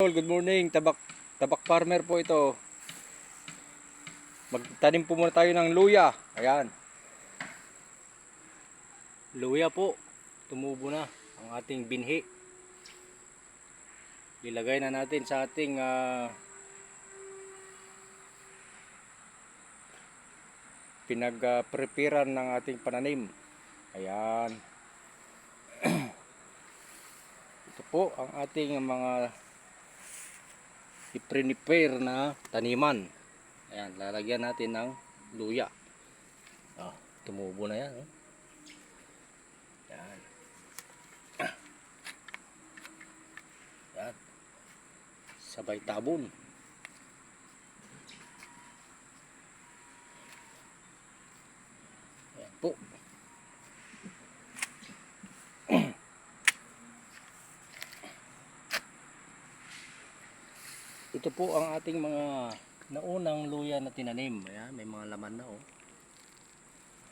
Good morning, tabak tabak farmer po ito. Magtanim po muna tayo ng luya. Ayan. Luya po. Tumubo na ang ating binhi. Ilagay na natin sa ating ah, pinag-preparean ng ating pananim. Ayan. Ito po ang ating mga i-prepare na taniman. Ayan, lalagyan natin ng luya. Ah, tumubo na yan. Oh. Ayan. Ayan. Sabay tabon. Ayan po. Ito po ang ating mga naunang luya na tinanim. Ayan, may mga laman na oh.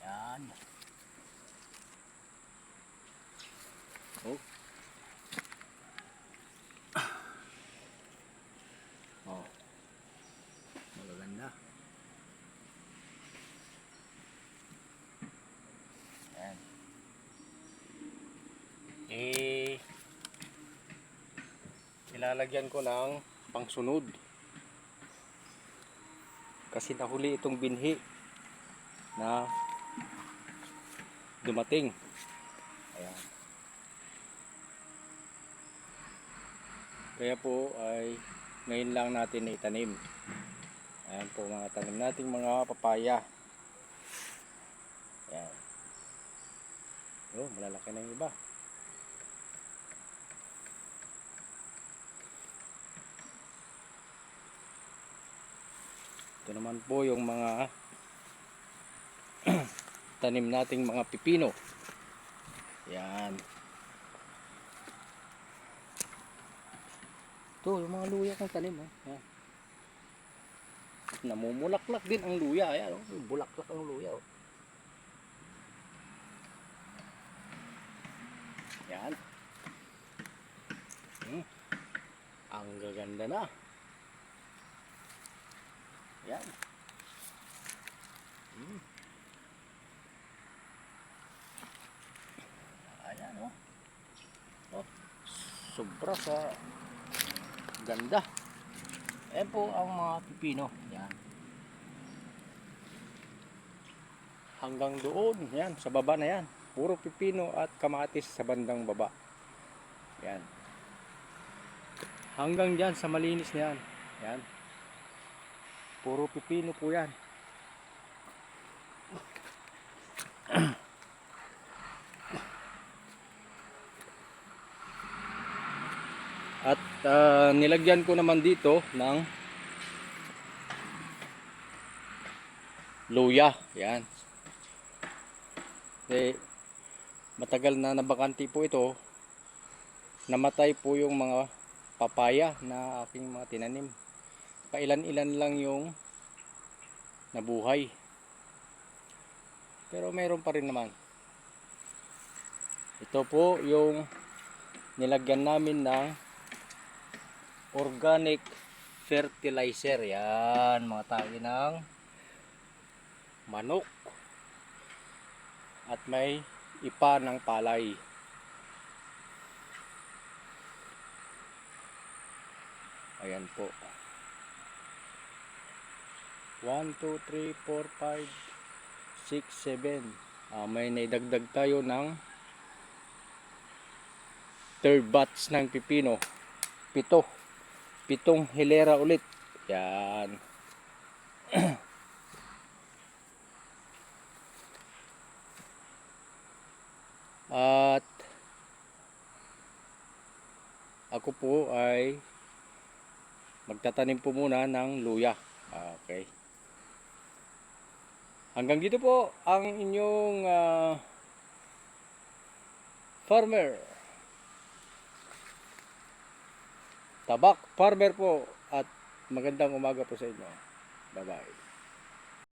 Ayan. Oh. Oh. Magaganda. Ayan. Eh, ilalagyan ko ng pangsunod. Kasi nahuli itong binhi na dumating. Ayan. Kaya po ay ngayon lang natin itanim. Ayan po mga tanim nating mga papaya. Ayan. Oh, malalaki na yung iba. Ito naman po yung mga tanim nating mga pipino. Yan. Ito, yung mga luya kong tanim. Oh. Yan. Namumulaklak din ang luya. Ayan, oh. Bulaklak ang luya. Oh. Yan. Hmm. Ang gaganda na. Yan. Hmm. Ayan oh. Oh, sobra sa ganda. Ayan po ang mga pipino. Yan. Hanggang doon, yan, sa baba na yan. Puro pipino at kamatis sa bandang baba. Yan. Hanggang dyan sa malinis na yan. Yan. Puro pipino po yan. At ah, nilagyan ko naman dito ng luya. Yan. Eh, matagal na nabakante po ito. Namatay po yung mga papaya na aking mga tinanim pailan-ilan lang yung nabuhay. Pero mayroon pa rin naman. Ito po yung nilagyan namin ng organic fertilizer. Yan, mga tagi ng manok. At may ipa ng palay. Ayan po. 1, 2, 3, 4, 5, 6, 7. Ah, may naidagdag tayo ng third batch ng pipino. Pito. Pitong hilera ulit. Yan. At ako po ay magtatanim po muna ng luya. Okay. Hanggang dito po ang inyong ah, farmer. Tabak farmer po at magandang umaga po sa inyo. Bye-bye.